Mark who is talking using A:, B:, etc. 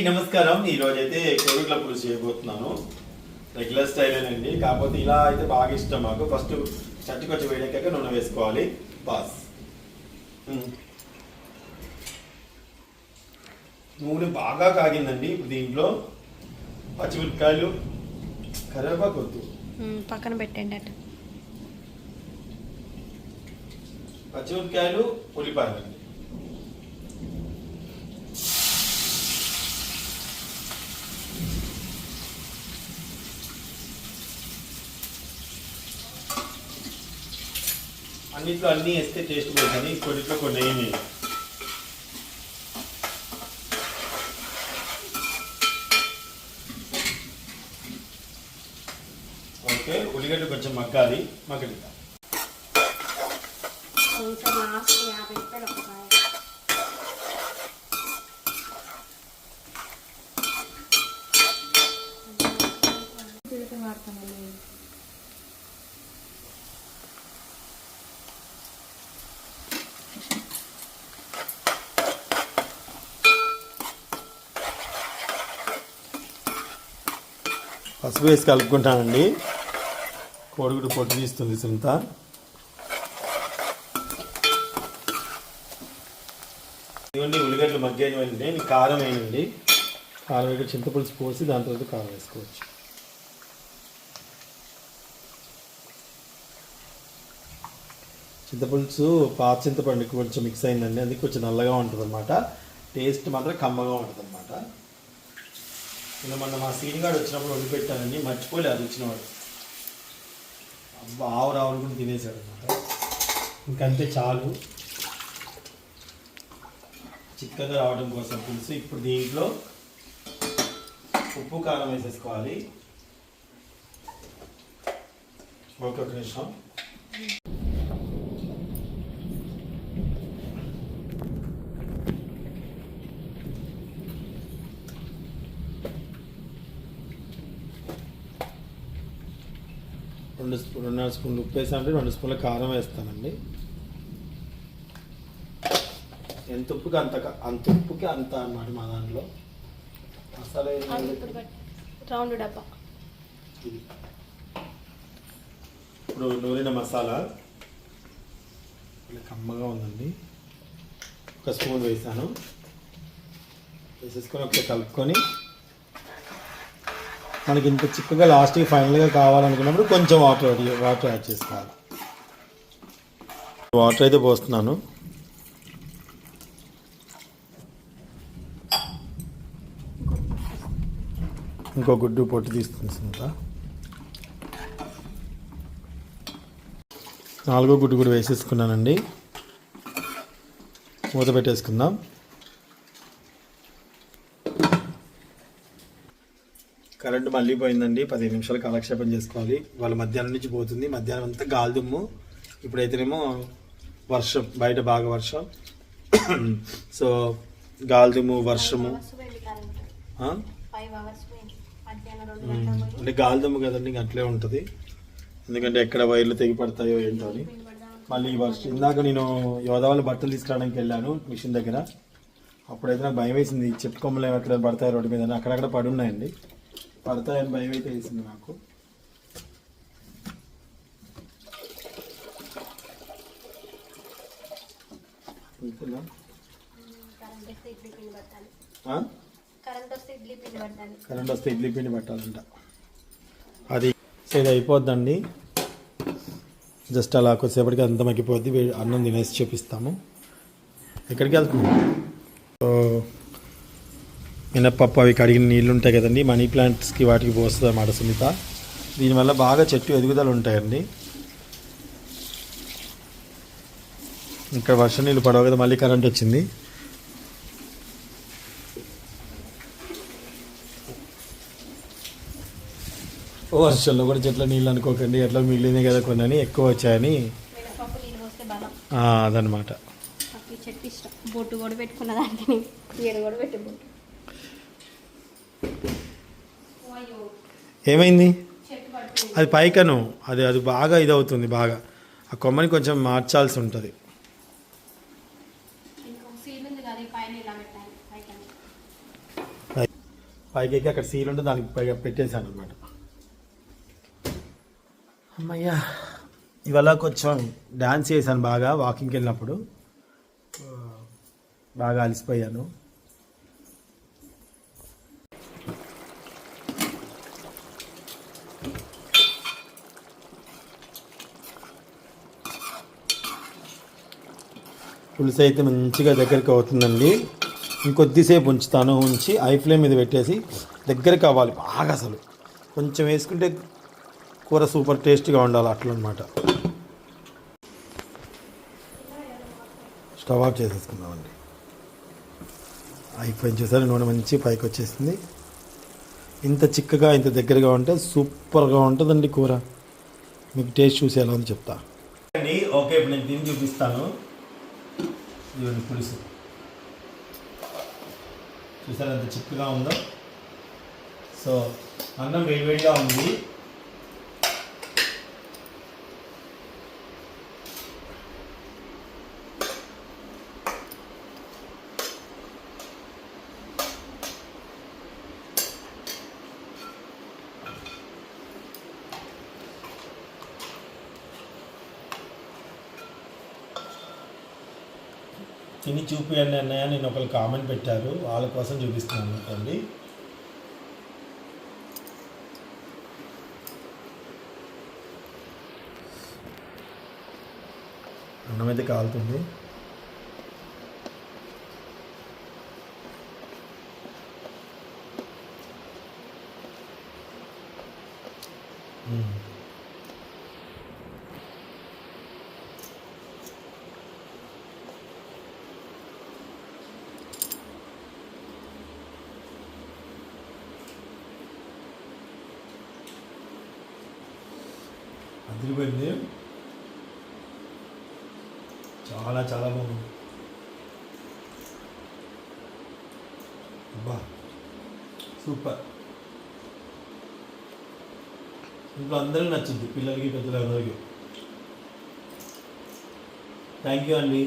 A: అందరికీ నమస్కారం. ఈ రోజు అయితే కోడిగుడ్ల పులుసు చేయబోతున్నాను. రెగ్యులర్ స్టైల్ అండి కాకపోతే ఇలా అయితే బాగా ఇష్టం మాకు. ఫస్ట్ చట్టుకొచ్చి వేడెక్కాక నూనె వేసుకోవాలి. బాస్. నూనె బాగా కాగిందండి ఇప్పుడు దీంట్లో. పచ్చిమిరపకాయలు. కరివేపాకు వద్దు.
B: ఉమ్, పక్కన పెట్టండి అటు.
A: పచ్చిమిరపకాయలు ఉల్లిపాయలు. అన్నిట్లో అన్నీ వేస్తే టేస్ట్ పోతుంది కొన్నిట్లో కొన్ని ఏమి ఓకే ఉల్లిగడ్డ కొంచెం మగ్గాలి మగ్గలి
B: కొంచెం యాభై రూపాయలు
A: పసుపు వేసి కలుపుకుంటానండి. కోడిగుడు పొట్టు తీస్తుంది సుంత ఇవన్నీ ఉల్లిగడ్డలు మగ్గేయండి నేను కారం వేయండి. కారం వేసి చింతపులుసు పోసి దాని తర్వాత కారం వేసుకోవచ్చు. చింతపులుసు పాత చింతపండుకి కొంచెం మిక్స్ అయిందండి. అది కొంచెం నల్లగా ఉంటుంది టేస్ట్ మాత్రం కమ్మగా ఉంటుంది అనమాట నిన్న మొన్న మా సీనిగాడు వచ్చినప్పుడు వండి పెట్టానని మర్చిపోలే అది వచ్చినవాడు అబ్బా ఆవు రావులు కూడా తినేసాడు అనమాట ఇంకంతే చాలు. చిక్కగా రావడం కోసం పులుసు. ఇప్పుడు దీంట్లో ఉప్పు కారం వేసేసుకోవాలి. ఒక్కొక్క ఒక నిమిషం. రెండు స్పూ రెండున్నర స్పూన్లు ఉప్పు వేసానంటే రెండు స్పూన్ల కారం వేస్తానండి. ఎంత ఉప్పుకి అంత అంత ఉప్పుకి అంత అన్నమాట మా దాంట్లో. మసాలా.
B: రౌండ్ డబ్బా.
A: ఇప్పుడు నూరిన మసాలా. ఇలా కమ్మగా ఉందండి. ఒక స్పూన్ వేసాను. వేసేసుకొని ఒకసారి కలుపుకొని మనకి ఇంత చిక్కగా లాస్ట్కి ఫైనల్గా కావాలనుకున్నప్పుడు కొంచెం వాటర్ యాడ్ వాటర్ యాడ్ చేసుకోవాలి వాటర్ అయితే పోస్తున్నాను. ఇంకో గుడ్డు పొట్టు తీస్తుంది సునీత నాలుగో గుడ్డు కూడా వేసేసుకున్నానండి. మూత పెట్టేసుకుందాం. కరెంటు మళ్ళీ పోయిందండి. పదిహేను నిమిషాలు కాలక్షేపం చేసుకోవాలి. వాళ్ళ మధ్యాహ్నం నుంచి పోతుంది. మధ్యాహ్నం అంతా గాలి దుమ్ము. ఇప్పుడైతేనేమో వర్షం బయట బాగా వర్షం. సో గాలి దుమ్ము వర్షము. అంటే గాలి దుమ్ము కదండి ఇంక అట్లే ఉంటుంది. ఎందుకంటే ఎక్కడ వైర్లు తెగి పడతాయో ఏంటో అని. మళ్ళీ ఈ వర్షం ఇందాక నేను యోధవాళ్ళు బట్టలు తీసుకురావడానికి వెళ్ళాను మిషన్ దగ్గర. అప్పుడైతే నాకు భయం వేసింది. చెట్టు కొమ్మలు ఏమో ఎక్కడ పడతాయి రోడ్డు మీద అక్కడక్కడ పడి ఉన్నాయండి. పడతాయని భయం అయితే వేసింది నాకు.
B: కరెంట్ వస్తే ఇడ్లీ పిండి
A: పట్టాలంట. పెట్టాలంట అది సో ఇది అయిపోద్దండి. జస్ట్ అలా కొద్దిసేపటికి అంత మగ్గిపోద్ది. అన్నం తినేసి చూపిస్తాము. ఎక్కడికి వెళ్తున్నాం మినప్పప్పు అవి కడిగిన నీళ్ళు ఉంటాయి కదండి. మనీ ప్లాంట్స్కి వాటికి పోస్తుంది అన్నమాట సునీత. దీనివల్ల బాగా చెట్టు ఎదుగుదల ఉంటాయండి. ఇక్కడ వర్షం నీళ్ళు పడవ కదా మళ్ళీ కరెంట్ వచ్చింది. వర్షంలో కూడా చెట్ల నీళ్ళు అనుకోకండి. ఎట్లా మిగిలింది కదా కొన్ని ఎక్కువ వచ్చాయని. అదనమాట
B: చెట్టు ఇష్టం. బొట్టు కూడా పెట్టుకున్న దానికి ఏడు కూడా పెట్టి బొట్టు. అయ్యో
A: ఏమైంది? అది పైకను. అది అది బాగా ఇదవుతుంది బాగా. ఆ కొమ్మని కొంచెం మార్చాల్సి ఉంటుంది.
B: పైకి
A: అక్కడ సీల్ ఉంటే దానికి పైగా పెట్టేశాను అనమాట అమ్మయ్యా ఇవాళ కొంచెం డ్యాన్స్ చేశాను బాగా వాకింగ్కి వెళ్ళినప్పుడు. బాగా అలసిపోయాను. పులుసు అయితే మంచిగా దగ్గరికి అవుతుందండి. ఇంకొద్దిసేపు ఉంచుతాను. ఉంచి ఐ ఫ్లేమ్ మీద పెట్టేసి దగ్గరికి అవ్వాలి బాగా అసలు. కొంచెం వేసుకుంటే కూర సూపర్ టేస్ట్గా ఉండాలి అట్లా అనమాట స్టవ్ ఆఫ్ చేసేసుకుందామండి. అయిపోయింది చూసారు నూనె మంచి పైకి వచ్చేసింది. ఇంత చిక్కగా ఇంత దగ్గరగా ఉంటే సూపర్గా ఉంటుందండి కూర. మీకు టేస్ట్ చూసి ఎలా అని చెప్తా. అండి ఓకే ఇప్పుడు నేను తిని చూపిస్తాను. ఇవన్నీ పులుసు. చూసారా ఎంత చిక్కగా ఉందో? సో అన్నం వేడివేడిగా ఉంది. తిని చూపియండి అన్నయ్య నేను ఒకరు కామెంట్ పెట్టారు. వాళ్ళ కోసం చూపిస్తున్నాను అండి. అన్నం అయితే కాలుతుంది. మ్మ్. అదిరిపోయింది చాలా చాలా బాగుంది. అబ్బా సూపర్. ఇంట్లో అందరికీ నచ్చింది పిల్లలకి పెద్దలందరికీ థ్యాంక్ యూ అండి.